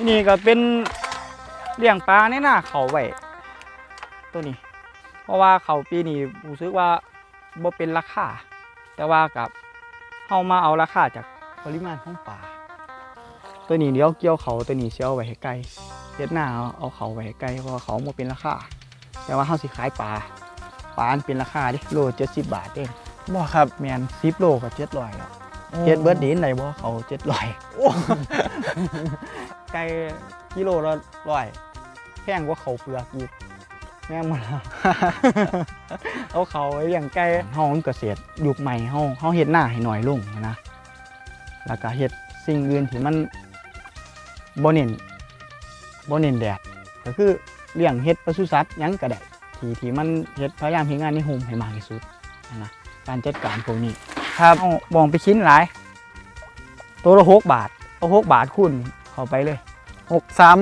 ที่นี่ก็เป็นเลี้ยงปลาในหน้าเขาไว้ตัวนี้ เพราะว่าเขาปีนี้รู้สึกว่าบ่เป็นราคาแต่ว่ากับเฮามาเอาราคาจากปริมาณของปลาตัวนี้เดี๋ยวเกี่ยวเขาตัวนี้เสียเอาไว้ให้ไกลเฮ็ดหน้าเอาเอาเขาไว้ให้ไกลเพราะว่าเขาบ่เป็นราคาแต่ว่าเฮาสิขายปลาปลาอันเป็นราคาดิโล70บาทเองบ่ครับแม่น10โลก็700แล้วเฮ็ดเบิดดีไหนบ่เขา700โอ้ ไก่กิโลละร้อยแพงกว่าเขาวเปลือกอีกแม่งหมดละเอาเขาไว้เลี้ยงไก่เฮามันเกษตรยุคใหม่เฮาเฮาเฮ็ดหน้าให้น้อยลงนะแล้วก็เฮ็ดสิ่งอื่นที่มันบ่เน้นบ่เน้นแดดก็คือเลี้ยงเฮ็ดปศุสัตว์หยังก็ได้ที่ที่มันเฮ็ดพยายามเฮ็ดงานในโฮมให้มากที่สุดนะการจัดการพวกนี้ครับเอาบองไปชิ้นหลาย ตัวละหกบาทเอาหกบาทคูณ เข้าไปเลย หกสาม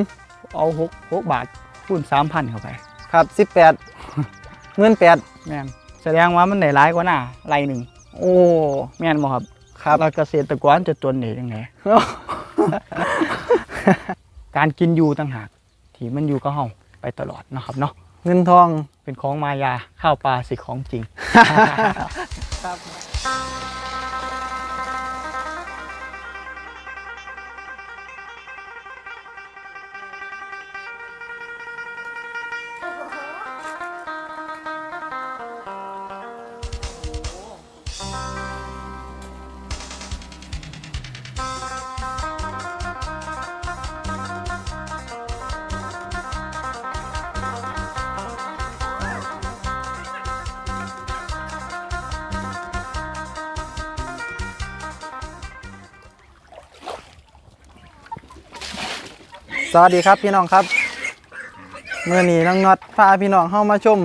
เอาหกหกบาทคูณสามพันเข้าไป ครับสิบแปดเงินแปดแม่นแสดงว่ามันได้หลายกว่าหน้าไรหนึ่งโอ้แม่นบ่ครับครับแล้วเกษตรกรจะจนได้ยังไง การกินอยู่ต่างหากที่มันอยู่กับเฮาไปตลอดเนาะครับเนาะเงินทองเป็นของมายาข้าวปลาสิของจริง สวัสดีครับพี่น้องครับเมื่อนี้น้องน็อตพาพี่น้องเข้ามาชม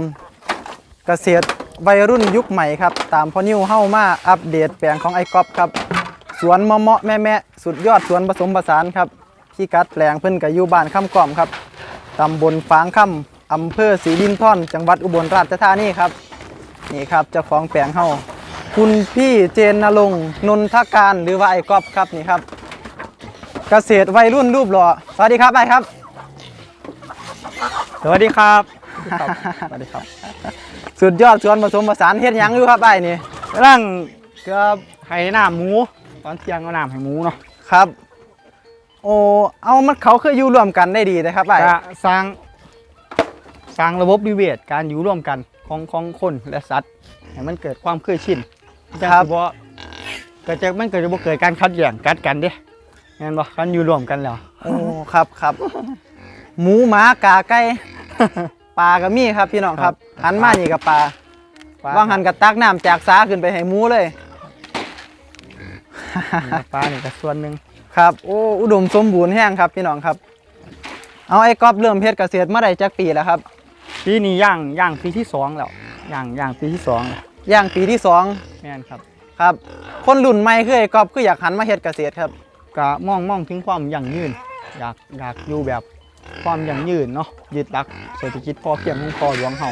เกษตรวัยรุ่นยุคใหม่ครับ ตามพ่อนิวเข้ามาอัปเดตแปลงของไอ้ก๊อฟครับ สวนมะเมาะแม่แม่สุดยอดสวนผสมผสานครับที่กัดแปลงเพิ่นกับยูบ้านข้ามกล่อมครับตำบลฟางค่ำอำเภอศรีดินท่อน จังหวัดอุบลราชธานีครับ นี่ครับเจ้าของแปลงเฮาคุณพี่เจนนรงนนทการหรือว่าไอ้ก๊อฟครับนี่ครับ เกษตรวัยรุ่นรูปหล่อสวัสดีครับไอ้ครับ สวัสดีครับ สวัสดีครับ สุดยอดสวนผสมผสานเฮ็ดหยังอยู่ครับไอ้นี่กำลังก็ให้น้ำหมู ตอนเที่ยงก็น้ำให้หมูเนาะครับ โอ้เอามันเขาเคยอยู่รวมกันได้ดีนะครับไอ้จะสร้าง สร้างระบบนิเวศการอยู่ร่วมกันของของคนและสัตว์ให้มันเกิดความเคยชินจะเพราะเกิดจากมันเกิดจะบ่เกิดการคัดแย่งกัดกันเด้ แม่นบ่การอยู่ร่วมกันแล้วโอ้ครับครับหมูหมากาไก่ปลาก็มีครับพี่น้องครับหันมานี่กับปลาว่างหันกับตักน้ำจากสาขึ้นไปให้หมูเลยปลานี่ก็ส่วนหนึ่งครับโอ้อุดมสมบูรณ์แห้งครับพี่น้องครับ เอาไอ้ก๊อฟเริ่มเฮ็ดเกษตรเมื่อใดจักปีแล้วครับปีนี้ย่างย่างปีที่สองแล้วย่างย่างปีที่สองแล้วย่างปีที่สองแม่นครับครับ คนรุ่นใหม่คือไอ้ก๊อฟคืออยากหันมาเฮ็ดเกษตรครับ ก็มองมองถึงความยั่งยืน อยากอยากอยู่แบบความยั่งยืนเนาะยึดหลักเศรษฐกิจพอเพียงของพ่อหลวงเฮา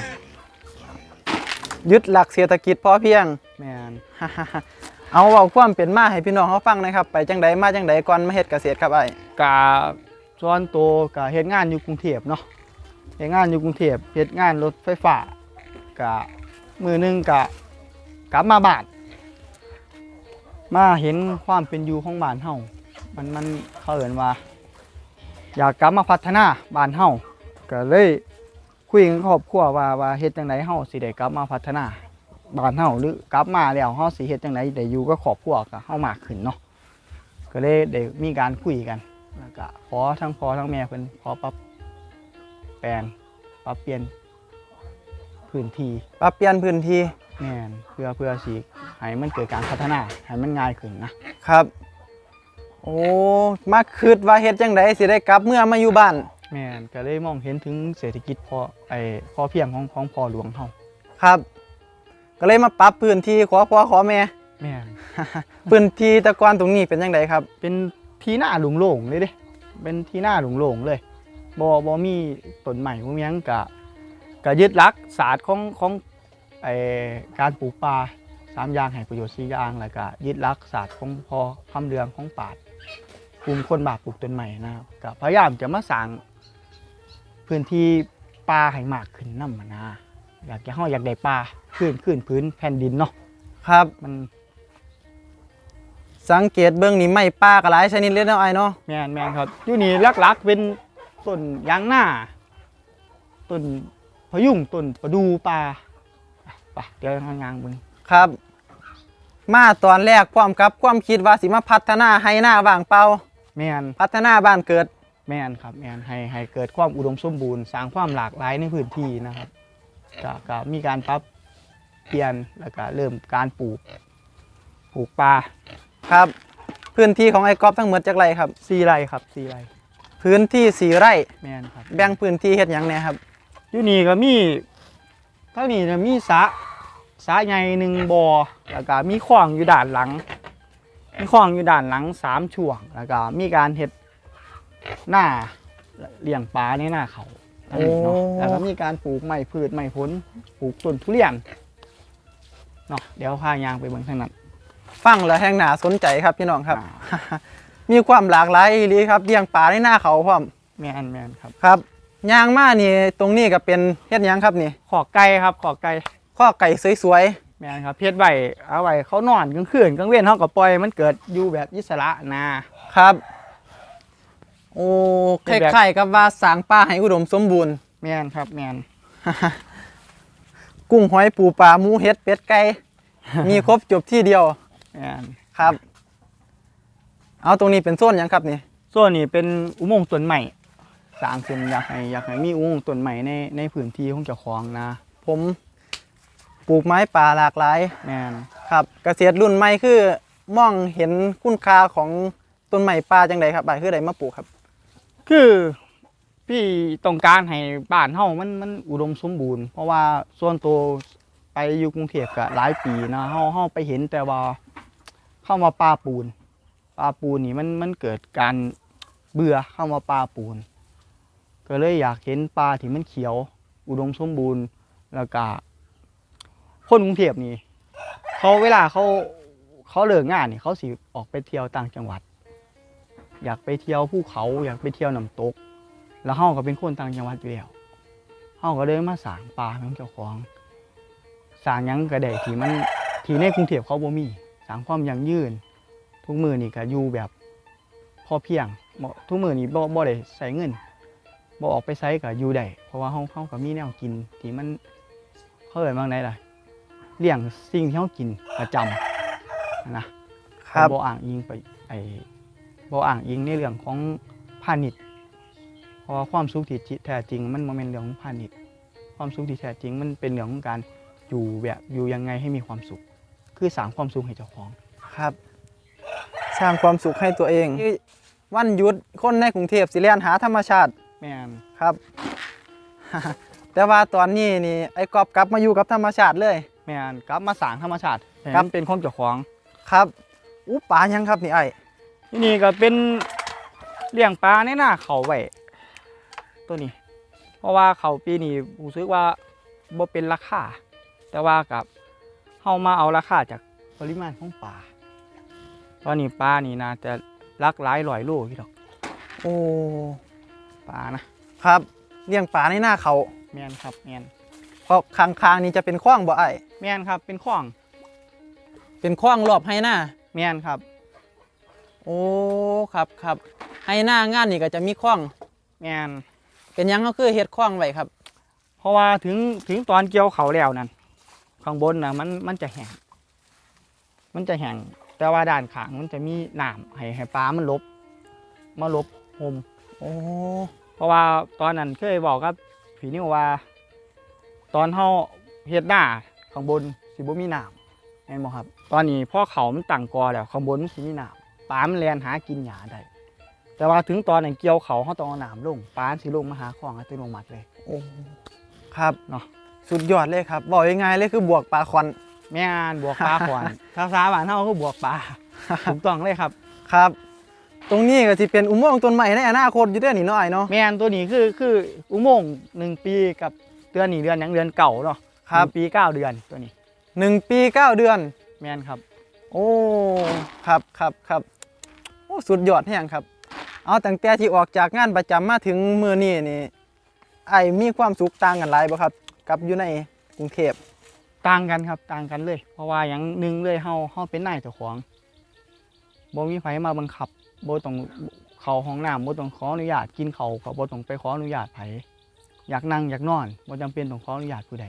ยึดหลักเศรษฐกิจพอเพียงแมนเอาเว้าความเป็นมาให้พี่น้องเขาฟังนะครับ ไปจังใดมาจังใดก่อนมาเฮ็ดเกษตรครับไอ้กะส่วนโตกะเฮ็ดงานอยู่กรุงเทพเนาะเฮ็ดงานอยู่กรุงเทพเฮ็ดงานรถไฟฟ้ากะมือหนึงกะกลับมาบ้านมาเห็นความเป็นอยู่ของบ้านเฮา มันมันเขาเอิ้นว่า อยากกลับมาพัฒนาบ้านเฮาก็เลยคุยกับครอบครัวว่าว่าเฮ็ดจังไดเฮาสิได้กลับมาพัฒนาบ้านเฮาหรือกลับมาแล้วเฮาสิเฮ็ดจังไดได้อยู่กับครอบครัวกับเฮามากขึ้นเนาะก็เลยได้มีการคุยกันแล้วก็ขอทั้งพ่อทั้งแม่เพิ่นขอปรับแปลงปรับเปลี่ยนพื้นที่ปรับเปลี่ยนพื้นที่แม่นเพื่อเพื่อสิให้มันเกิดการพัฒนาให้มันง่ายขึ้นนะครับ โอ้มาคิดว่าเฮ็ดจังใดสิได้กลับเมื่อมาอยู่บ้านแม่นก็เลยมองเห็นถึงเศรษฐกิจพอไอ้พอเพียงของของพ่อหลวงเฮาครับ ก็เลยมาปรับพื้นที่ขอพ่อขอแม่แม่นพื้นที่แตะกอนตรงนี้เป็นจังใดครับ เป็นที่หน้าหลงโล่งๆเลยเด้เป็นที่หน้าหลงโล่งๆเลยบ่บ่มีต้นใหม่พวกนี้กะกะยึดหลักศาสตร์ของของไอการปลูกป่าสามอย่างให้ประโยชน์สี่อย่างแล้วก็ยึดหลักศาสตร์ของพอคำเรืองของปราดปก ลุ่มคนบาปลูกต้นใหม่นะครับก็พยายามจะมาสร้างพื้นที่ป่าให้มากขึ้นนำมานะอยากจะเฮาอยากได้ป่าขึ้นขึ้นพื้นแผ่นดินเนาะครับมันสังเกตเบื้องนี้ไม่ป้ากระไรชนิดเลยเนาะไอ้เนาะแม่นแม่นครับอยู่นี่หลักๆเป็นต้นยางหน้าต้นพะยุงต้นประดูป่าไปเดี๋ยวทางงานเบิ่งครับ มาตอนแรกพร้อมกับความคิดว่าสิมาพัฒนาให้หน้าว่างเปล่า แม่นพัฒนาบ้านเกิดแม่นครับแม่นให้ให้เกิดความอุดมสมบูรณ์สร้างความหลากหลายในพื้นที่นะครับก็ก็มีการปรับเปลี่ยนแล้วก็เริ่มการปลูกปลูกป่าครับ พื้นที่ของไอ้ก๊อฟทั้งหมดจากไรครับสี่ไร่ครับสี่ไร่พื้นที่สี่ไร่แม่นครับแบ่งพื้นที่เฮ็ดหยังเนี่ยครับอยู่นี่ก็มีเท่านี้จะมีสระสระใหญ่หนึ่งบ่อแล้วก็มีคลองอยู่ด้านหลัง มีคลองอยู่ด้านหลังสามช่วง แล้วก็มีการเฮ็ดหน้าเลี้ยงปลาในหน้าเขาอันนี้เนาะโอ้ แล้วก็มีการปลูกไม้พืชไม้ผลปลูกต้นทุเรียนเนาะเดี๋ยวพายางไปเบิ่งทางนั้น ฟังแล้วแห่งหนาสนใจครับพี่น้องครับอ่ามีความหลากหลายอีหลีครับเลี้ยงปลาในหน้าเขาพร้อมแม่นแม่นครับครับยางมานี่ตรงนี้ก็เป็นเฮ็ดหยังครับนี่ขอไก่ครับขอไก่ข้อไก่สวย แม่นครับเฮ็ดไว้เอาไว้เขานอนกลางคืนกลางเว้นเฮาก็ปล่อยมันเกิดอยู่แบบอิสระนะๆครับ โอ้คเป็นแบบล้ายๆกับว่าสร้างป่าให้อุดมสมบูรณ์ แม่นครับแม่นกุ้งหอยปูปลาหมูเห็ดเป็ดไก่มีครบจบที่เดียวแม่นครับ เอาตรงนี้เป็นโซนหยังครับนี่ส่วนนี้เป็นอุโมงค์ต้นใหม่สร้างขึ้นอยากให้อยากให้มีอุโมงค์ต้นใหม่ในในพื้นที่ของเจ้าของนะ ผม ปลูกไม้ป่าหลากหลายแม่นครับเกษตรรุ่นใหม่คือมองเห็นคุณค่าของต้นไม้ป่าจังใดครับบ่ายคือใดมาปลูกครับ คือพี่ต้องการให้บ้านเฮามันมันอุดมสมบูรณ์ เพราะว่าส่วนตัวไปอยู่กรุงเทพก็หลายปีนะเฮาเฮาไปเห็นแต่ว่าเข้ามาป่าปูนป่าปูนนี่มันมันเกิดการเบื่อเข้ามาป่าปูน ก็เลยอยากเห็นป่าที่มันเขียว อุดมสมบูรณ์แล้วก็ คนกรุงเทพนี่เขาเวลาเขาเขาเลิกงานนี่เขาสิออกไปเที่ยวต่างจังหวัด อยากไปเที่ยวภูเขาอยากไปเที่ยวน้ำตก แล้วเฮาก็เป็นคนต่างจังหวัดอยู่แล้วเฮาก็เลยมาสร้างป่าของเจ้าของสร้างหยังก็ได้ที่มันที่ในกรุงเทพเขาบ่มีสร้างความยั่งยืน ทุกมือนี่ก็อยู่แบบพอเพียงบ่ทุกมือนี่บ่บ่ได้ใส่เงินบ่ออกไปใช้ก็อยู่ได้เพราะว่าเฮาเฮาก็มีแนวกินที่มันเขาเอิ้นว่าไงล่ะ เลี้ยงสิ่งที่เฮากินประจำนะครับบ่อ้างอิงไปไอ้บ่อ้างอิงในเรื่องของพาณิชย์เพราะว่าความสุขที่แท้จริง มันบ่แม่นเรื่องของพาณิชย์ความสุขที่แท้จริง มันเป็นเรื่องของการอยู่แบบอยู่ยังไงให้มีความสุข คือสร้างความสุขให้เจ้าของครับ สร้างความสุขให้ตัวเองวันหยุดคนในกรุงเทพสิเลียนหาธรรมชาติแม่นครับ แต่ว่าตอนนี้นี่ไอ้กอบกลับมาอยู่กับธรรมชาติเลย แม่นกลับมาสร้างธรรมชาติให้ครับ มันเป็นของเจ้าของ ครับอู้ปลายังครับนี่ไอ้ที่นี่ก็เป็นเลี้ยงปลาในหน้าเขาไว้ตัวนี้ เพราะว่าเขาปีนี้รู้สึกว่าบ่เป็นราคาแต่ว่ากับเฮามาเอาราคาจากปริมาณของปลาตอนนี้ปลานี่น่าจะหลักหลายร้อยโลพี่ดอกโอ้ปลานะครับเลี้ยงปลาในหน้าเขาแม่นครับแม่นเพราะข้างๆนี่จะเป็นคลองบ่ไอ้ แม่นครับเป็นข้องเป็นคลองรอบให้หน้าแม่นครับ โอ้ครับครับให้หน้างานนี่ก็จะมีคลอง แม่นเป็นหยังก็คือเฮ็ดคลองไว้ครับ เพราะว่าถึงถึงตอนเกี่ยวเขาแล้วนั่นข้างบนนะมันมันจะแห้งมันจะแห้งแต่ว่าด้านข้างมันจะมีน้ำให้ให้ปลามันหลบมาหลบหมโอ้เพราะว่าตอนนั้นเคยบอกกับผีนิวว่า ตอนเฮาเฮ็ดหน้า ข้างบนสิบ่มีน้ำแม่นบ่ครับ ตอนนี้พอเขามันตั้งกอแล้วข้างบนมันสิมีน้ำปลามันแล่นหากินหญ้าได้แต่ว่าถึงตอนนั้นเกี่ยวเขาเฮาต้องเอาน้ำลงปลาสิลงมาหาของอัตโนมัติเลยโอ้ครับเนาะสุดยอดเลยครับบอกยังไงเลยคือบวกปลาคอนแม่นบวกปลาขวานภาษาบ้านเฮาคือบวกปลาถูกต้องเลยครับครับ ตรงนี้ก็จะเป็นอุโมงค์ต้นใหม่ในอนาคตอยู่เด้อนี่เนาะไอ้เนาะแม่นตัวนี้คือคืออุโมงค์หนึ่งปีกับเดือนนี้เดือนหยังเดือนเก่าเนาะ ครับหนึ่งปีเก้าเดือนตัวนี้หนึ่งปีเก้าเดือน แม่นครับ โอ้ครับครับครับโอ้สุดยอดแห่งครับ เอาตั้งแต่ที่ออกจากงานประจำมาถึงมื้อนี้นี่ไอ้มีความสุขต่างกันหลายบ่ครับ กับอยู่ในกรุงเทพต่างกันครับต่างกันเลย เพราะว่าอย่างหนึ่งเลยเฮาเฮาเป็นนายเจ้าของบ่มีไผมาบังคับบ่ต้องเข้าห้องน้ำบ่ต้องขออนุญาตกินข้าวก็บ่ต้องไปขออนุญาตไผอยากนั่งอยากนอนบ่จำเป็นต้องขออนุญาตผู้ใด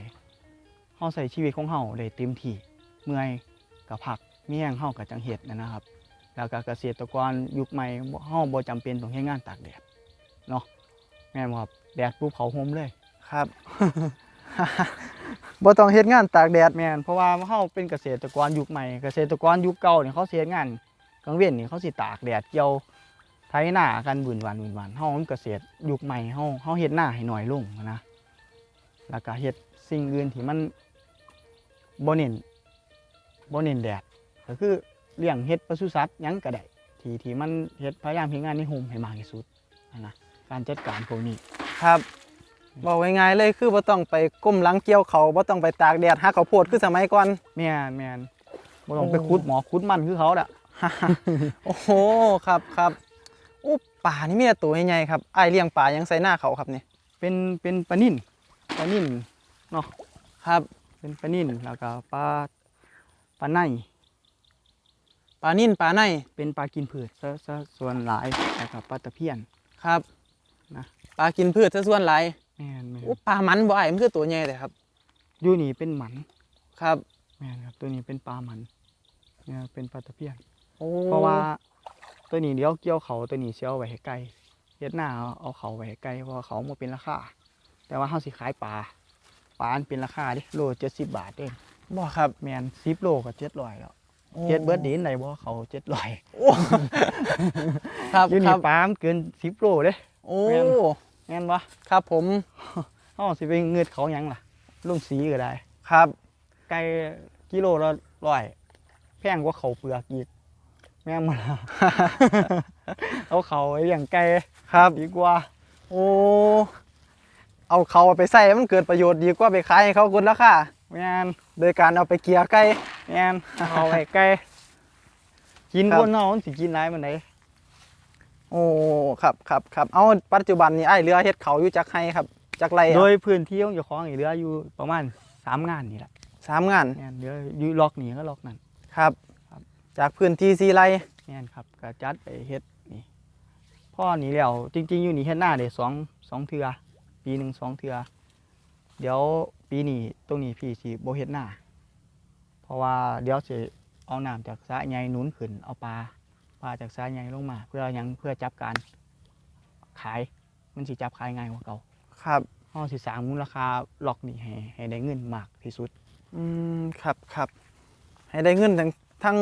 เฮาใช้ชีวิตของเฮาได้เต็มที่เมื่อยก็พักมีแรงเฮาก็จังเฮ็ดนะนะครับ แล้วก็เกษตรกรยุคใหม่บ่เฮาบ่จำเป็นต้องเฮ็ดงานตากแดดเนาะแม่นบ่ครับแดดปุ๊บเผาห่มเลยครับบ่ต้องเฮ็ดงานตากแดดแม่นเพราะว่าเฮาเป็นเกษตรกรยุคใหม่เกษตรกรยุคเก่าเนี่ยเขาสิเฮ็ดงานกลางเว้นนี่เขาสิตากแดดเกี่ยวไถนากันบุญวันบุญวันเฮามันเกษตรยุคใหม่เฮาเฮาเฮ็ดหน้าให้น้อยลงนะแล้วก็เฮ็ดสิ่งอื่นที่มัน บ่เน้นบ่เน้นแดดก็คือเลี้ยงเฮ็ดปศุสัตว์หยังก็ได้ที่ที่มันเฮ็ดพยายามเฮ็ดงานในโฮมให้มากที่สุดนะนะการจัดการพวกนี้ ครับบอกง่ายๆเลยคือบ่ต้องไปก้มหลังเกี่ยวเขาวบ่ต้องไปตากแดดหาข้าวโพดคือสมัยก่อน แม่นแม่นบ่ต้องไปโอ้ขุดหมอขุดมันคือเขาล่ะโอ้โหครับครับอู้ป่านี่มีแต่ตัวใหญ่ๆครับไอายเลี้ยงป่ายังใส่หน้าเขาครับนี่เป็นเป็นปลานิ่นปลานิ่นเนาะครับ เป็นปลานิ่นแล้วก็ปลาปลาในปลานิ่นปลาในเป็นปลากินพืชซะซะส่วนหลายแล้วก็ปลาตะเพียน ครับนะ ปลากินพืชซะส่วนหลายแม่นแม่นอู้ปลามันบ่ไอ้ายมันคือตัวใหญ่เลยครับ อยู่นี่เป็นหมันครับแม่นครับ ตัวนี้เป็นปลาหมันเนี่ยเป็นปลาตะเพียน โอ้เพราะว่าตัวนี้เดี๋ยวเกี่ยวเขาตัวนี้เสียเอาไว้ให้ไก่เฮ็ดหน้าเอาเอาเขาไว้ให้ไก่เพราะว่าเขาบ่เป็นราคาแต่ว่าเฮาสิขายปลา ปลาอันเป็นราคาเดิโล70บาทเองบ่ครับแม่น10โลก็700แล้วโอ้เฮ็ดเบิดดีนได้บ่เขา700โอ้ครับอยู่คนี่รับปลามันเกินสิบโลเด้โอ้แม่นแม่นปะครับผมเฮาสิไปเงือดเขาหยังล่ะลุงสีก็ได้ ครับ ไก่กิโลละร้อยแพงกว่าเขาวเปลือกอีกแม่งมาเอาเขาไว้เลี้ยงไก่ครับดีกว่า โอ้ เอาเขาไปใส่ให้มันเกิดประโยชน์ดีกว่าไปขายให้เขากดราคาแม่นโดยการเอาไปเกลียไก่แม่นเอาไว้ไก่กินครับคนเฮามันสิกินหลายมันไดโอ้ครับครับครับเอาปัจจุบันนี้ไอ้ายเรือเฮ็ดเขาอยู่จักให้ครับจักไรอะโดยพื้นที่ของเจ้าของนี่เหลืออยู่ประมาณสามงานนี่แหละสามงานแม่นเหลืออยู่ล็อกนี่ก็ล็อกนั่นครับครับจากพื้นที่สีไรแม่นครับก็จัดไปเฮ็ดนี่พ่อนี่แล้วจริง ๆ อยู่นี่เฮ็ดหน้าได้สองสองเทือ ปีหนึ่งสองเทือเดี๋ยวปีนี้ตรงนี้พี่สิบ่เฮ็ดหน้า เพราะว่าเดี๋ยวสิเอาน้ำจากสระใหญ่หนุนขึ้นเอาปลาปลาจากสระใหญ่ลงมา เพื่อหยังเพื่อจับการขายมันสิจับขายง่ายกว่าเก่าครับเฮาสิสร้างมูลค่าล็อกนี่ให้ให้ได้เงินมากที่สุด อืมครับครับให้ได้เงินทั้งทั้ง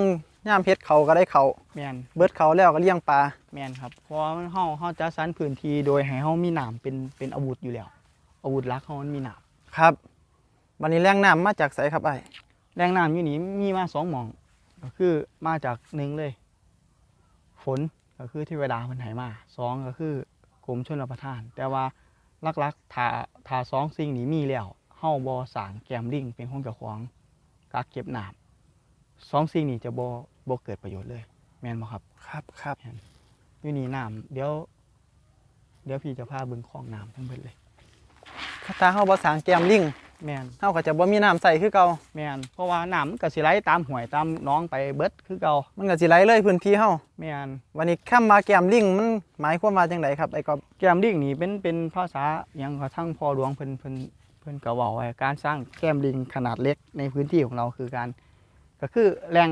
ย่ามเพชรเขาก็ได้เขาแม่นเบิดเขาแล้วก็เลี้ยงปลาแม่นครับเพราะว่าเฮาเฮาจัดสรรพื้นที่โดยให้เฮามีน้ำเป็นเป็นอาวุธอยู่แล้ว อาวุธหลักเฮามันมีน้ำครับวันนี้แรงน้ำมาจากไสครับไอ้ายแรงน้ำอยู่นี่มีมาสองหมอง ก็คือมาจากหนึ่งเลย ฝนก็คือเทวดามันให้มาสองก็คือกรมชลประทาน แต่ว่าลักๆถ้าถ้าสองสิ่งนี้มีแล้วเฮาบ่สร้างแกมลิงเป็นของเจ้าของกักเก็บน้ำ สองสิ่งนี้จะบ่บ่เกิดประโยชน์เลย แม่นบ่ครับ ครับครับอยู่นี่น้ำเดี๋ยว เดี๋ยวพี่จะพาเบิ่งคลองน้ำทั้งเบิดเลย ถ้าเฮาบ่สร้างแก้มลิงแม่นเฮาก็จะบ่มีน้ำใส่คือเก่าแม่นเพราะว่าน้ำมันก็สิไหลตามห้วยตามหน้องไปเบิดคือเก่ามันก็สิไหลเลยพื้นที่เฮาแม่นวันนี้ข้ามมาแก้มลิงมันหมายความว่าจังไดครับไอ้กอบแก้มลิงนี่เป็นเป็นภาษาหยังกระทั่งพ่อหลวงเพิ่นเพิ่นเพิ่นก็เว้าไว้การสร้างแก้มลิงขนาดเล็กในพื้นที่ของเราคือการ ก็คือแหล่ง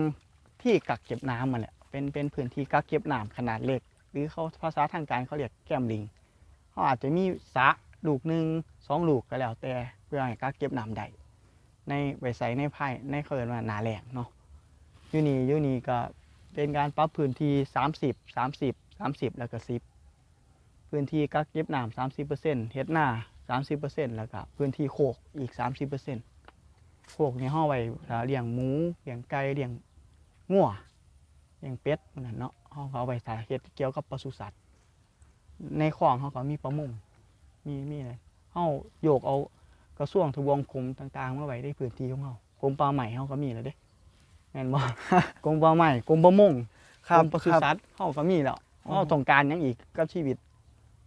ที่กักเก็บน้ำมันแหละเป็นเป็นพื้นที่กักเก็บน้ำขนาดเล็ก หรือเขาภาษาทางการเขาเรียกแก้มลิงเขาอาจจะมีสระลูกหนึ่งสองลูกก็แล้วแต่เพื่อให้กักเก็บน้ำได้ในใบไซในไพ่ในเคิร์นว่าหนาแหล่งเนาะยูนียูนีก็เป็นการปรับพื้นที่ 30 30 30 แล้วก็10 พื้นที่กักเก็บน้ำ30%เฮ็ดหน้า 30%แล้วก็พื้นที่โคกอีก 30% พวกนี้ห่อไว้เลี้ยงหมูเลี้ยงไก่เลี้ยงงัวเลี้ยงเป็ดนั่นเนาะห่อเขาไว้สาเหตุเกี่ยวกับปศุสัตว์ ในคลองเขาก็มีประมุงมีมีอะไรห่อโยกเอากระส่วงทวงกรมต่างๆมาไว้ในพื้นที่ของเขากรมปลาใหม่เขาก็มีแล้วเด้แม่นบ่กรมปลาใหม่กรมประมงกรมปศุสัตว์เขาก็มีแล้วเขาต้องการยังอีกกับชีวิต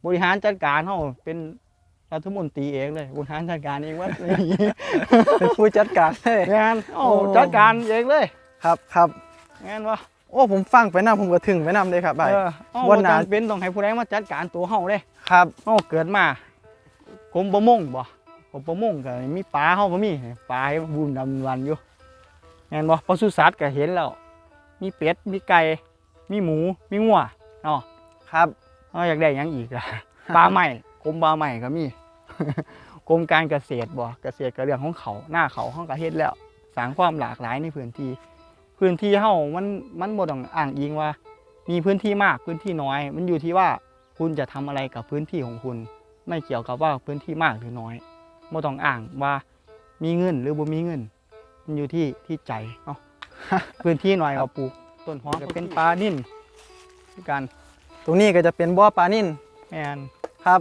บริหารจัดการเขาเป็น รัฐมนตรีเองเลยบริหารจัดการเองว่าเป็นผู้จัดการเลยงานเฮาโอ้จัดการเองเลย ครับครับงานว่าโอ้ผมฟังไปนำผมก็ถึงไปนำเลยครับไอ้เออเฮาวับ่นหน้าจำเป็นต้องให้ผู้ใดมาจัดการตัวเฮาเด้ครับเฮาเกิดมากรมประมงบ่กรมประมงก็มีปลาเฮาก็มีปลาให้บุญดำวันอยู่แม่นบ่ปศุสัตว์ก็เห็นแล้ว มีเป็ดมีไก่มีหมูมีงัวเนาะครับเฮาอยากได้หยังอีกล่ะปลาใหม่กรมปลาใหม่ก็มี กรมการเกษตรบ่เกษตรก็เรื่องของเขาหน้าเขาเฮาก็เฮ็ดแล้วสร้างความหลากหลายในพื้นที่ พื้นที่เฮามันมันบ่ต้องอ้างอิงว่า มีพื้นที่มากพื้นที่น้อย มันอยู่ที่ว่าคุณจะทำอะไรกับพื้นที่ของคุณ ไม่เกี่ยวกับว่าพื้นที่มากหรือน้อยบ่ต้องอ้างว่ามีเงินหรือบ่มีเงิน มันอยู่ที่ที่ใจเนาะพื้นที่น้อยก็ปลูกต้นหอมก็เป็นปลานิ่นคือกัน ตรงนี้ก็จะเป็นบ่อปลานิ่นแม่นครับ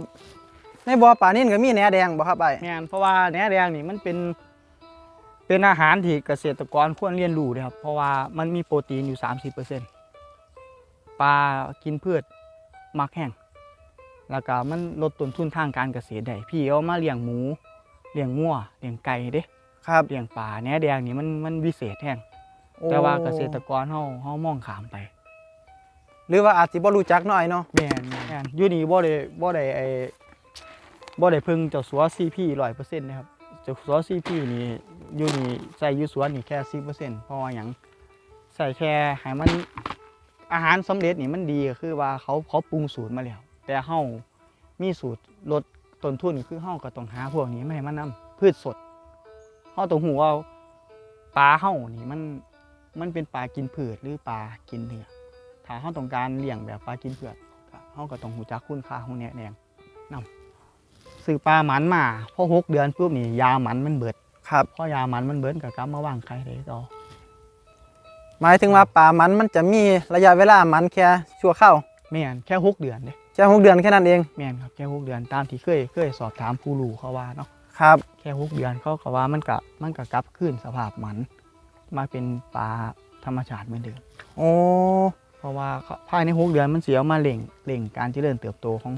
ในบ่อปลานิ่นก็มีแหนแดงบ่ครับไอ้แม่นเพราะว่าแหนแดงนี่มันเป็น เป็นอาหารที่เกษตรกรควรเรียนรู้นะครับ เพราะว่ามันมีโปรตีนอยู่ 30%ปลากินพืชมักแห้งแล้วก็มันลดต้นทุนทางการเกษตรได้พี่เอามาเลี้ยงหมูเลี้ยงงัวเลี้ยงไก่เด้ครับเลี้ยงปลาแหนแดงนี่มันมันวิเศษแห้งโอ้แต่ว่าเกษตรกรเฮาเฮามองขามไป หรือว่าอาจสิบ่รู้จักหน่อยเนาะแม่นแม่นอยู่นี่บ่ได้บ่ได้ไอ้ บ่ได้พึ่งเจ้าสัว CP 100%นต์นะครับเจ้าสัว CP นี่อยู่นี่ใส่ยู่สวนี่แค่10%เพราะว่าหยังใส่แค่ให้มันอาหารสำเร็จนี่มันดีก็คือว่าเขาเขาปรุงสูตรมาแล้ว แต่เฮามีสูตรลดต้นทุนคือเฮาก็ต้องหาพวกนี้มาให้มันนํพืชสดเฮาต้องฮู้ว่าปลาเฮานี่มันมันเป็นปลากินพืชหรือปลากินเนื้อถ้าเขาต้องการเลี้ยงแบบปลากินเผือกก็เขาก็ต้องหูจักคุณค่าของแหนแดงนำ ซื้อปลาหมันมาพอหกเดือนปุ๊บนี่ยาหมันมันเบิดครับพอยาหมันมันเบิดก็กลับมาวางไข่ได้ต่อหมายถึงว่าปลามันมันจะมีระยะเวลามันแค่ชั่วคราวแม่นแค่หกเดือนเด้แค่หกเดือนแค่นั้นเองแม่นครับแค่หกเดือนตามที่เคยเคยสอบถามผู้รู้เขาว่าเนาะครับแค่หกเดือนเขาก็ว่ามันก็มันก็กลับคืนสภาพหมัน มาเป็นปลาธรรมชาติเหมือนเดิมโอ้เพราะว่าเขาภายในหกเดือนมันเสียมาเล่งเล่งการเจริญเติบโตของ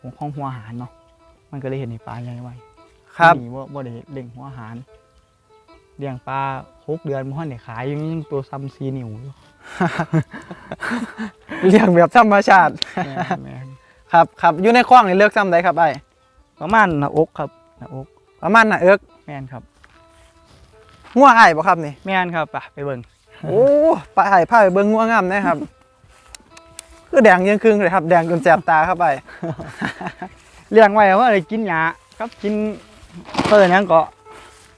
ของของหัวอาหารเนาะ มันก็เลยเห็นในปลาใหญ่ไว้ครับนี่ว่าบ่ได้เลี้ยงหัวอาหารเลี้ยงปลาหกเดือนมันได้ขายยังยังตัวซ้ำซีนิ้วอยู่เลี้ยงแบบธรรมชาติแม่นแม่นครับครับอยู่ในคลองนี่เลือกซ้ำใดครับไอ้ประมาณหน้าอกครับหน้าอกประมาณน่ะเอิกแม่นครับงัวไอ้บ่ครับนี่แม่นครับไปไปเบิ่งโอ้ปลาไอ้ผ้าไปเบิ่งงัวงามนะครับคือแดงยังครึ่งเลยครับ แดงจนแสบตาครับไอ้ เลี้ยงไว้ว่าได้กินหญ้ากับกินเพิ่นหยังก็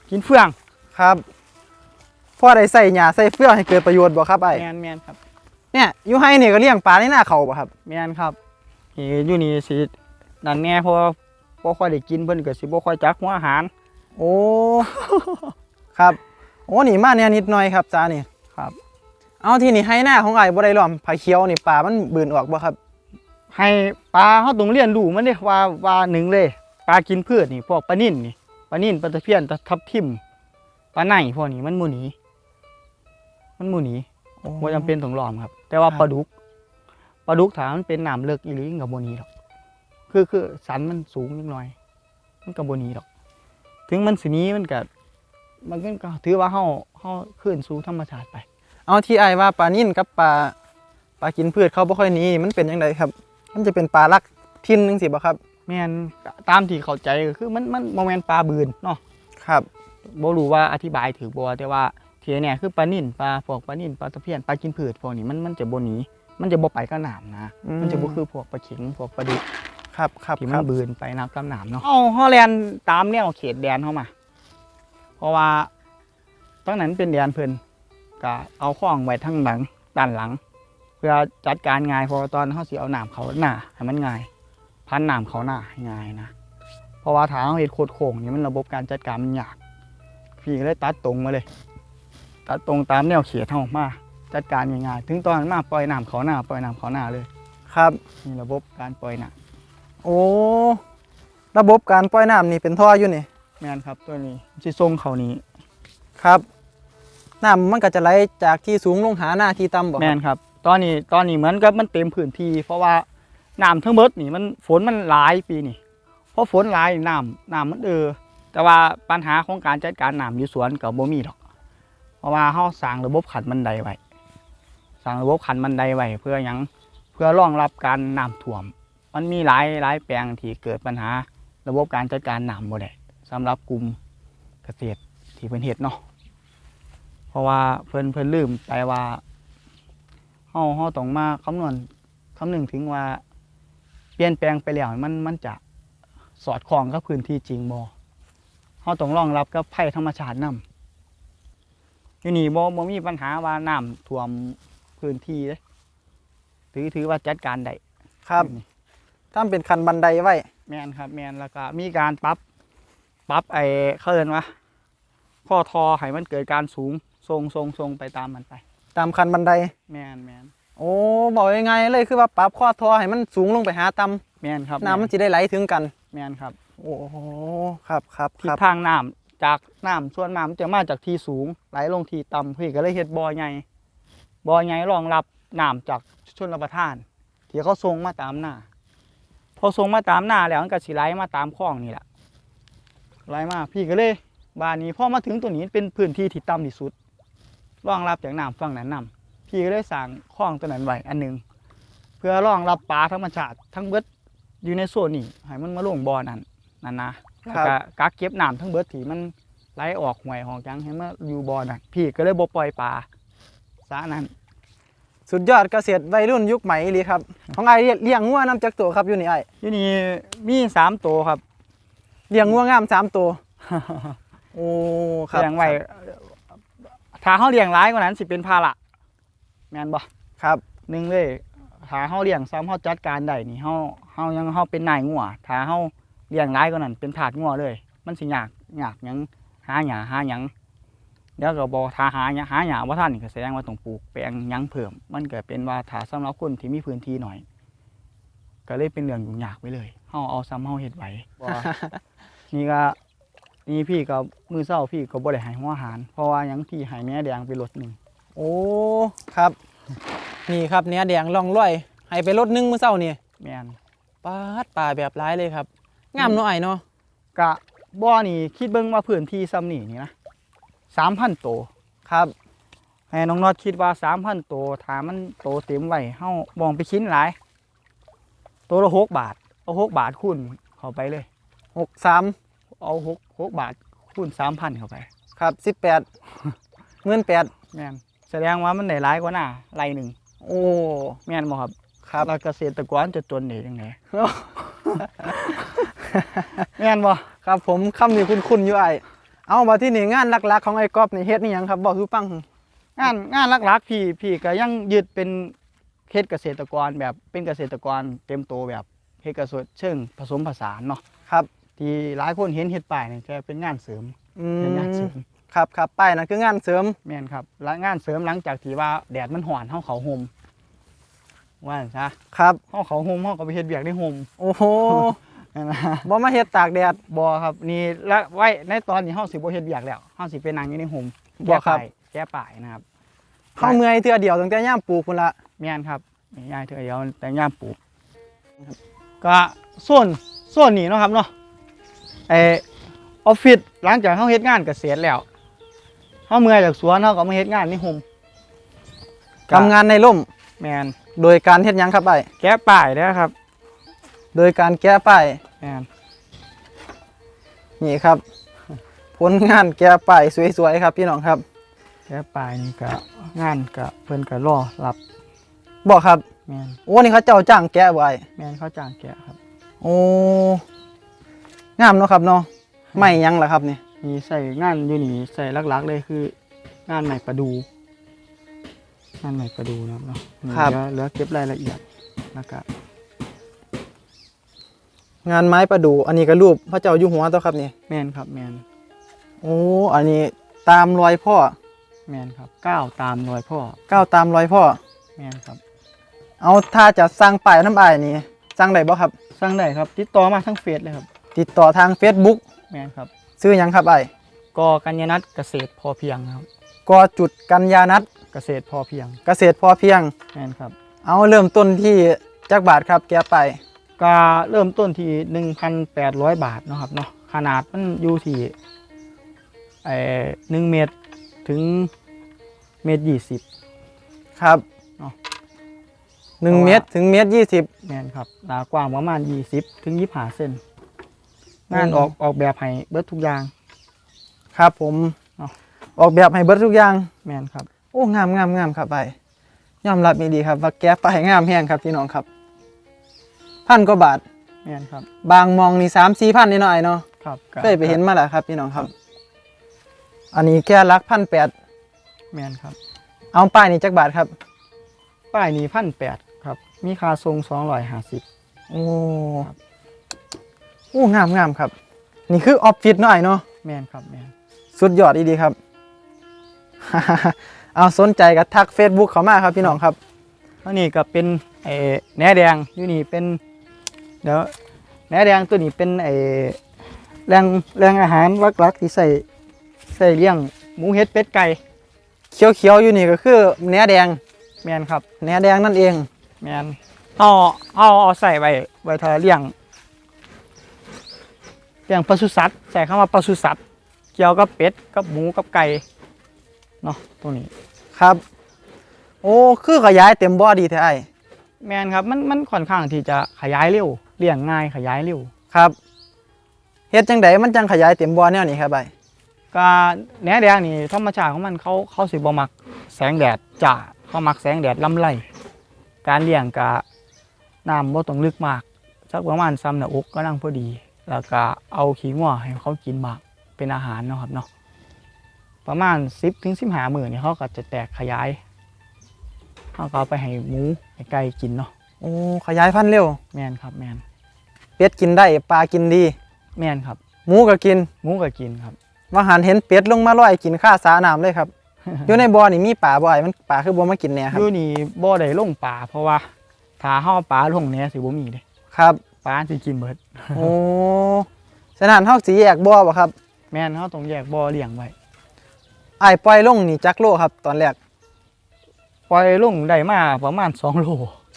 กินเฟืองครับพ่อได้ใส่หญ้าใส่เฟื่องให้เกิดประโยชน์บ่ครับไอ้แม่นแม่นครับเนี่ยอยู่ให้นี่ก็เลี้ยงปลาในหน้าเขาบ่ครับแม่นครับนี่อยู่นี่สินั่นแน่เพราะว่าบ่ค่อยได้กินเพิ่นก็สิบ่ค่อยจักหัวอาหาร โอ้ครับโอ้นี่มาเนี่ยนิดหน่อยครับจ้านี่ครับ เอาที่นี่ให้หน้าของไอ้บ่ได้ล้อมผาเขียวนี่ปลามันบืนออกบ่ครับ ให้ปลาเขาต้องเรียนรู้มันเด้ว่าว่าหนึ่งเลยปลากินพืชนี่พวกปลานิ่นนี่ปลานิ่นปลาตะเพียนปลาทับทิมปลาไหนพวกนี้มันหมูหนีมันหมูหนีบ่จำเป็นต้องล้อมครับ แต่ว่าครับปลาดุกปลาดุกถามมันเป็นน้ำเลิกอีหรือกับโบหนีหรอกคือคือสันมันสูงนิดหน่อย มันกับโบหนีหรอก ถึงมันสีนี้มันก็มันก็ถือว่าเฮาเฮาขึ้นสู่ธรรมชาติไป เอาที่ไอ้ว่าปลานิ่นกับปลาปลากินพืชเขาบ่ค่อยหนี้มันเป็นยังไงครับ มันจะเป็นปลาลักทินจังซี่บ่ครับ แม่นตามที่เข้าใจก็คือมันมันโมเมนปลาบืนเนาะครับบ่รู้ว่าอธิบายถือบ่แต่ว่าที่เนี่ยคือปลานิ่นปลาพวกปลานิ่นปลาตะเพียนปลากินพืชพวกนี้มันมันจะบ่หนีมันจะบ่ไปกับน้ำนะอืมมันจะบ่คือพวกปลาเข็งพวกปลาดุกครับครับที่คมัรันบบืนไปน้ำกับน้ำเนาะเอาฮอลแลนด์ตามแนวเขตแดนเข้ามา เพราะว่าตั้งนั้นเป็นแดนเพิ่นก็เอาข้องไว้ทั้งหลังด้านหลัง เพื่อจัดการง่ายเพอตอนเขาสิเอาน้ำเขาหน้าให้มันง่าย พันน้ำเขาหน้าให้ง่ายนะ เพราะว่าทางเขาเฮ็ดโคตรโค้งนี่มันระบบการจัดการมันยาก พี่ก็เลยตัดตรงมาเลย ตัดตรงตามแนวเขตเฮามาจัดการง่ายๆ ถึงตอนนั้นมาปล่อยน้ำเขาหน้าปล่อยน้ำเขาหน้าเลย ครับนี่ระบบการปล่อยน้โอ้ระบบการปล่อยน้ำนี่เป็นท่ออยู่นี่ำแม่นครับตัวนี้สิส่งเขานี้ครับน้ำมันก็จะไหลจากที่สูงลงหาหน้าที่ต่ำบ่แม่นครับ ตอนนี้ตอนนี้เหมือนกับมันเต็มพื้นที่เพราะว่าน้ำทั้งหมดนี่มันฝนมันหลายปีนี่เพราะฝนหลายน้ำน้ำมันเออแต่ว่าปัญหาของการจัดการน้ำอยู่สวนกับบ่มีดอก เพราะว่าเฮาสร้างระบบขันบันไดไว้สร้างระบบขันบันไดไว้เพื่อยังเพื่อรองรับการน้ำท่วม มันมีหลายหลายแปลงที่เกิดปัญหาระบบการจัดการน้ำบ่ได้สำหรับกลุ่มเกษตรที่เพิ่นเฮ็ดเนาะเพราะว่าเพิ่นเพิ่นลืมไปว่าาเฮาต้องมาคำนวณคำนึงถึงว่า เปลี่ยนแปลงไปแล้วมันมันจะสอดคล้องกับพื้นที่จริงบ่เฮาต้องรองรับกับภัยธรรมชาตินํอยู่นี่บ่บ่มีปัญหาว่าน้ำท่วมพื้นที่เด้ถือถือว่าจัดการได้ครับอยู่นี่ถ้าเป็นคันบันไดไว้ แมนครับ แมนแล้วก็มีการปรับปรับไอ้เขาเอินว่าข้อทอให้มันเกิดการสูงทรงทรงทรงไปตามมันไป ตามคันบันได แมนแมนโอ้บอกยังไงเลยคือว่าปรับข้อทอให้มันสูงลงไปหาต่แมนครับำน้ำมันจะได้ไหลถึงกัน แมนครับโอ้โหครับครับคทิศรับทางน้ำจากน้ำส่วนน้ำมันจะมาจากที่สูงไหลลงที่ต่ำพี่ก็เลยเฮ็ดบ่อใหญ่บ่อใหญ่รองรับน้ำจากชนรับประทาน ที่เขาส่งมาตามหน้าพอส่งมาตามหน้าแล้วมันก็สิไหลมาตามคลองนี่แหละไหลมาพี่ก็เลยบานนี้พอมาถึงตัวนี้เป็นพื้นที่ที่ต่ำที่สุด รองรับจากน้ำฝั่งนั้นนํพี่ก็เลยสั่งคลองตัวนั้นไว้อันหนึง เพื่อรองรับปลาธรรมชาติทั้งเบิดอยู่ในโซนนี้ให้มันมาลงบ่อนั้นนั่นนะแล้วก็กักเก็บน้ำทั้งเบิดที่มันไหลออกห่วยออกหยังให้มาอยู่บ่อนั่นพี่ก็เลยบ่ปล่อยปลาสานั้นสุดยอดเกษตรวัยรุ่นยุคใหม่เลยครับ ของไอ้เลี้ยงงัวน้ำจักตัวครับอยู่นี่ไอ้อยู่นี่มีสามตัวครับ เลี้ยงงัวงามสามตัว โอ้ ครับเลี้ยงไว้ ถ้าเฮาเลี้ยงหลายกว่านั้นสิเป็นภาระแม่นบ่ครับหนึ่งเลยถ้าเฮาเลี้ยงซ้ำเฮาจัดการได้นี่เฮาเฮายังเฮาเป็นนายงัวถ้าเฮาเลี้ยงหลายกว่านั้นเป็นทาสงัวเลย มันสิยากยากหยังหาหญ้าหาหยังเดี๋ยวก็บ่ถ้าหาหญ้าหาหญ้าบ่ทันนี่ก็แสดงว่าต้องปลูกแปลงหยังเพิ่ม มันก็เป็นว่าถ้าสำหรับคนที่มีพื้นที่หน่อย ก็เลยเป็นเรื่องยุ่งยากไปเลยเฮาเอาซ้ำเฮาเฮ็ดไหวบ่นี่ก็ นี่พี่กับมือเศร้าพี่ก็บ่ได้หายหัวหาร เพราะว่าหยังพี่หายแม่แดงไปรถหนึ่งโอ้ครับ นี่ครับเนื้อแดงล่องลอยหายไปรถหนึงมือเศร้านี่แมนปาดป่าแบบร้ายเลยครับ งามน้อยเนาะกะบ่อนี่คิดเบิ่งว่าพื้นที่ซ้ำนี่นี่นะสามพันโตวครับ ให้น้องนอดคิดว่าสามพันโตวถามมันโตเต็มไวเฮ้าบองไปชิ้นหลายโตัละหกบาทเอาหกบาทคุณเข้าไปเลยหกสาม เอาหกหกบาทคูณสามพันเข้าไป ครับสิบแปดเงินแปดแม่นแสดงว่ามันได้ร้ายกว่าหน้าไรหนึ่งโอ้แม่นบ่ครับครับเกษตรกรจะตัวไหนยังไงแม่นบ่ครับผมคำนี้คุณคุ้นอยู่ไอเอามาที่นี่งานหลักๆ ของไอ้กอบในเฮ็ดนี่ยังครับบอกคือปังงานงานหลักๆพี่พี่ก็ยังยึดเป็นเฮ็ดเกษตรกรแบบเป็นเกษตรกรเต็มโตแบบเฮ็ดเกษตรเชิงผสมผสานเนาะครับ ที่หลายคนเห็นเฮ็ดป้ายนี่แค่เป็นงานเสริมอืเป็นงานเสริมมครับครับป้ายนั่นคืองานเสริม แม่นครับและงานเสริมหลังจากที่ว่าแดดมันร้อนเฮาเขาห่มว่าซั่นซะครับ เฮาเขาห่มเฮาก็ไปเฮ็ดเวียกในห่มโอ้โหนั่นนะบ่มาเฮ็ดตากแดด บ่ครับนี่และไว้ในตอนนี้เฮาสิบ่เฮ็ดเวียกแล้วเฮาสิไปนั่งอยู่ในห่มบ่แก้ครับป้ายแก้ป้ายนะครับ เข้าเมื่อยเทื่อเดียวตั้งแต่ย่ามปลูกพุ่นละแม่นครับยายเถอะเดี๋ยวแต่งย่ามปลูกก็ส่วนส่วนนี้เนาะครับเนาะ ไอออฟฟิศหลังจากเขาเฮ็ดงานเกษตรแล้วเขาเมื่อยจากสวนเขาก็มาเฮ็ดงานในโฮมทำงานในร่ม แมนโดยการเฮ็ดหยังครับไอ้แก้ป้ายนะครับโดยการแก้ป้ายแมนนี่ครับ ผลงานแก้ป้ายสวยๆครับพี่น้องครับ แก้ป้ายนี่ก็งานก็เพิ่นก็รอรับบอกครับแมนโอ้นี่เขาเจ้าจ้างแก้บ่ไอ้แมนเขาจ้างแกะครับ โอ้ งามเนาะครับเนาะไม่หยังล่ะครับนี่มีใส่งานอยู่นี่ใส่หลักๆเลยคือ งานใหม่ประดู งานใหม่ประดูนะครับเนาะนี่เหลือเหลือเก็บรายละเอียดแล้วก็งานไม้ประดู่อันนี้ก็รูปพระเจ้าอยู่หัวตัวครับนี่แมนครับแมนโอ้อันนี้ตามรอยพ่อแมนครับก้าวตามรอยพ่อก้าวตามรอยพ่อแมนครับ เอาถ้าจะสร้างป้ายน้ำอายนี่สร้างได้บ่ครับ สร้างได้ครับ ติดต่อมาทั้งเฟซเลยครับ ติดต่อทาง Facebook แมนครับซื้อหยังครับไอ้กอกัญญนัทเกษตรพอเพียงครับ กอจุดกันยานัทเกษตรพอเพียงเกษตรพอเพียง แม่นครับเอาเริ่มต้นที่จักบาทครับแกไป ก็เริ่มต้นที่ 1,800 บาทเนาะครับเนาะขนาดมันอยู่ที่ไอ้หนึ่งเมตรถึงเมตรยี่สิบ ครับเนาะหนึ่งเพราะว่า เมตรถึงเมตรยี่สิบแม่นครับหนากว้างประมาณ 20 ถึง 25 เซน งานอืมออกออกแบบให้เบิดทุกอย่าง ครับผมเนาะออกแบบให้เบิดทุกอย่างแม่นครับ โอ้งามงามงามครับไปยอมรับมีดีครับว่าแกไปงามแห้งครับพี่น้องครับพันกว่าบาทแม่นครับ บางมองนี่สามสี่พันนิดหน่อยเนาะครับก็เคยไปเห็นมาแล้วครับพี่น้องครับ อันนี้แค่ลักพันแปดแม่นครับ เอาป้ายนี่จักบาทครับป้ายนี้พันแปดครับ มีค่าทรง250โอ้โอ้ งามงามครับ นี่คือออฟฟิศหน่อยเนาะแมนครับแมนสุดยอดดีๆครับ เอาสนใจก็ทัก Facebook เขามาครับพี่น้องครับอันนี้ก็เป็นไอ้แหนแดงอยู่นี่เป็นเดี๋ยวแหนแดงตัวนี้เป็นไอ้แรงแรงอาหารหลักๆที่ใส่ใส่เลี้ยงหมูเห็ดเป็ดไก่เขียวๆอยู่นี่ก็คือเนื้อแดงแมนครับเนื้อแดงนั่นเองแมนเอาเอาเอาใส่ไว้ไว้ทาเลี้ยง เลี้ยงปศุสัตว์ใส่คำว่าปศุสัตว์เกี่ยวกับเป็ดกับหมูกับไก่เนาะตรงนี้ครับ โอ้คือขยายเต็มบ่อดีแท้ไอ้แมนครับมันมันค่อนข้างที่จะขยายเร็วเลี้ยงง่ายขยายเร็วครับเฮ็ดจังไดมันจังขยายเต็มบ่อแนวนี้ครับไอ้ก็แหนแดงนี่ธรรมชาติของมันเขาเขาสิบ่มักแสงแดดจ้าเขามักแสงแดดลำไรการเลี้ยงกะน้ำบ่ต้องลึกมากสักประมาณซ้ำหน้าอกก็นั่งพอดี แล้วก็เอาขี้งัวให้เขากินมากเป็นอาหารเนาะครับเนาะประมาณ 10ถึง15มื้อนี่เขาก็จะแตกขยายเขาก็เอาไปให้หมูให้ไก่กินเนาะโอ้ขยายพันธุ์เร็วแมนครับแมนเป็ดกินได้ปลากินดี แมนครับหมูก็กินหมูก็กินครับว่าหันเห็นเป็ดลงมาลอยกินข้าสาน้ำเลยครับอยู่ในบ่อนี่มีปลาบ่อยมันปลาคือบ่มากินแหน่คอรับยู่นี่บ่ได้ลงป่าเพราะว่าถ้าเฮาเอาป่าลงเนี่ยสิบ่มีเด้ครับ ป่าสิกินเบิด โอ้ฉะนั้นเฮาสิแยกบ่อบ่ครับแม่นเฮาต้องแยกบ่อเลี้ยงไว้อ้ายปล่อยลงนี่จักโลครับ ตอนแรกปล่อยลงได้มาประมาณ2โล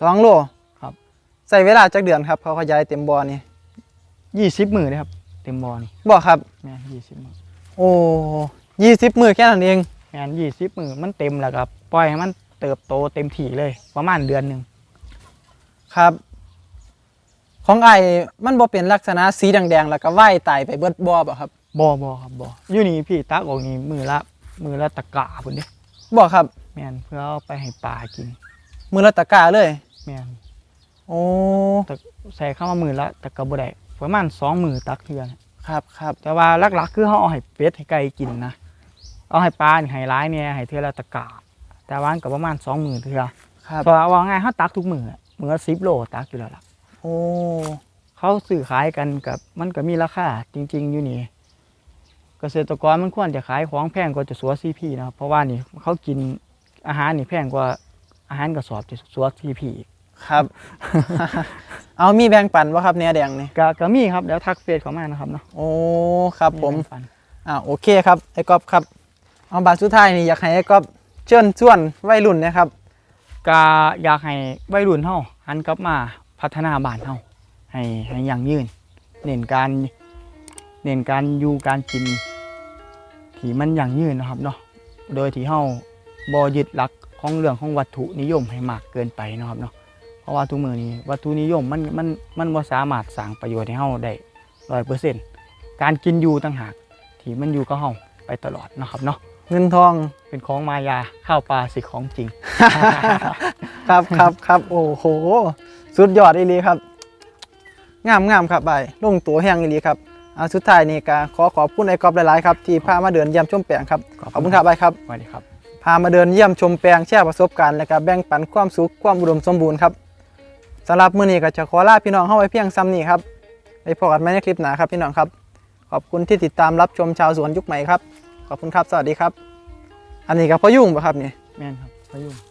สองโลครับ ใส่เวลาจักเดือนครับเขาขยายเต็มบ่อนี่20มื้อเด้ครับ เต็มบ่อนี่บ่ครับ แม่น20มื้อโอ้ยี่สิบมือแค่นั้นเอง แม่น20มื้อมันเต็มแล้วก็ปล่อยให้มันเติบโตเต็มที่เลย ประมาณเดือนหนึงครับ ของไอ้ายมันบ่เป็นลักษณะสีแดงๆแล้วก็ว่ายตายไปเบิดบ่อบ่ครับบ่บ่ครับบ่อยู่นี่พี่ตักออกนี่มื้อละมื้อละตะกร้าพุ่นเด้บ่ครับแม่นเพื่อเอาไปให้ปลากิน มือละตะกร้าเลยแม่นโอ้แต่ใส่เข้ามามื้อละแต่ก็บ่ได้ประมาณสองมื้อตักเทื่อครับครับแต่ว่าหลักๆ คือเขาเอาให้เป็ดให้ไก่กินนะเอาให้ปลานี่ให้ร้ายเนี่ยให้เทือละตะกาแต่วามันกับประมาณสองหมื่นเทือครับเพราะว่าว่าง่ายเขาตักทุกมืออะมือสิบโลตักอยู่แล้วล่ะ โอ้เขาซื้อขายกันกับมันก็มีราคาจริง ๆ อยู่นี่เกษตรกรมันควรจะขายของแพงกว่าจะสัวซีพีนะครับเพราะว่านี่เขากินอาหารนี่แพงกว่าอาหารกระสอบจะสัวซีพีครับ เอามีแบ่งปันบ่ครับเนี่ยแดงนี่ก็ก็มีครับเดี๋ยวทักเฟซเขามานะครับเนาะโอ้ครับผมแบ่งปันอ่าโอเคครับไอ้ก๊อฟครับเอาบาทสุดท้ายนี่อยากให้ไอ้ก๊อฟเชิญชวนวัยรุ่นนะครับ ก็อยากให้วัยรุ่นเฮาหันกลับมา พัฒนาบ้านเฮาให้ให้ยั่งยืน เน้นการเน้นการอยู่การกินที่มันยั่งยืนนะครับเนาะโดยที่เฮาบ่ยึดหลักของเรื่องของวัตถุนิยมให้มากเกินไปเนาะครับเนาะเพราะว่าทุกมื้อนี้วัตถุนิยมมันมันมันบ่สามารถสร้างประโยชน์ให้เฮาได้ร้อยเปอร์เซ็นต์การกินอยู่ต่างหากที่มันอยู่กับเฮาไปตลอดเนาะครับเนาะเงินทองเป็นของมายาข้าวปลาสิของจริง ครับครับครับโอ้โห สุดยอดอีหลีครับ งามงามครับไปลงตัวแห้งอีหลีครับอ่าสุดท้ายนี่ก็ขอขอบคุณไอ้กอบหลายๆครับที่พามาเดินเยี่ยมชมแปลงครับขอบคุณขอบคุณครับไปครับสวัสดีครับ พามาเดินเยี่ยมชมแปลงแชร์ประสบการณ์และก็แบ่งปันความสุขความอุดมสมบูรณ์ครับสำหรับมื้อนี้ก็จะขอลาพี่น้องเข้าไว้เพียงซ้ำนี้ครับไปพบกันใหม่ในคลิปหน้าครับพี่น้องครับ ขอบคุณที่ติดตามรับชมชาวสวนยุคใหม่ครับ ขอบคุณครับ สวัสดีครับ อันนี้ก็พอยุ่งป่ะครับนี่แม่นครับพายุง